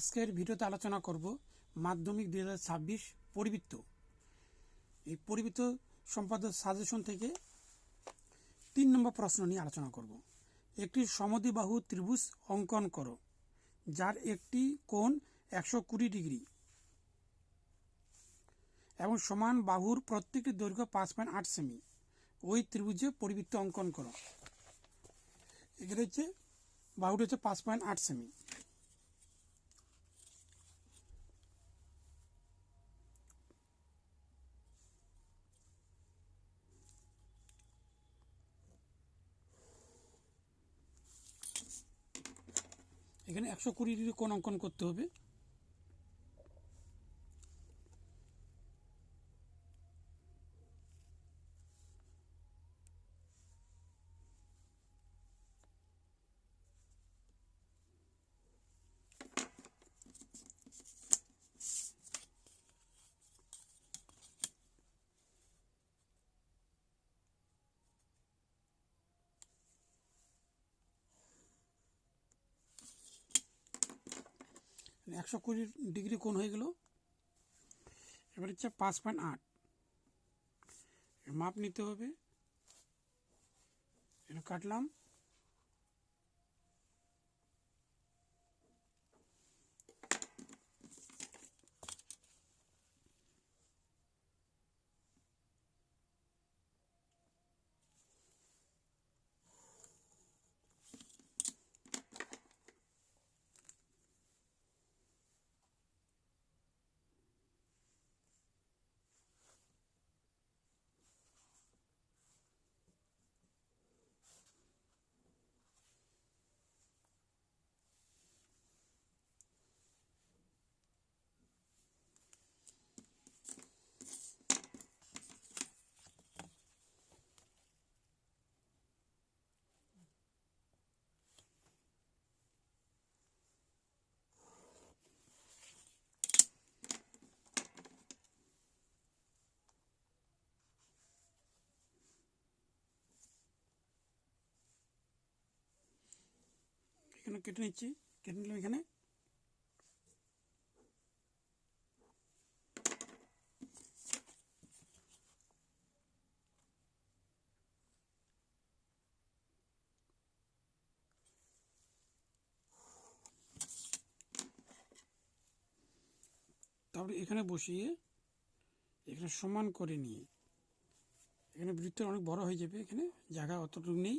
আজকের ভিডিওতে আলোচনা করব মাধ্যমিক দুই হাজার ছাব্বিশ পরিবৃত্ত। এই পরিবৃত্ত সম্পাদক সাজেশন থেকে তিন নম্বর প্রশ্ন নিয়ে আলোচনা করব। একটি সমদ্বিবাহু ত্রিভুজ অঙ্কন করো, যার একটি কোণ একশো কুড়ি ডিগ্রি এবং সমান বাহুর প্রত্যেকটি দৈর্ঘ্য পাঁচ পয়েন্ট আট সেমি। ওই ত্রিভুজে পরিবৃত্ত অঙ্কন করো। এখানে হচ্ছে, বাহুটি হচ্ছে পাঁচ পয়েন্ট আট সেমি। এখানে একশো কুড়ি কোন অঙ্কন করতে হবে। একশো কুড়ি ডিগ্রি কোণ হয়ে গেল। এবার হচ্ছে পাঁচ পয়েন্ট আট। মাপ নিতে হবে। এটা কাটলাম। এখানে কেটে নিচ্ছি। কেটে নিলাম এখানে। তারপরে এখানে বসিয়ে এখানে সমান করে নিয়ে, এখানে বৃত্ত অনেক বড় হয়ে যাবে, এখানে জায়গা অতটুকু নেই।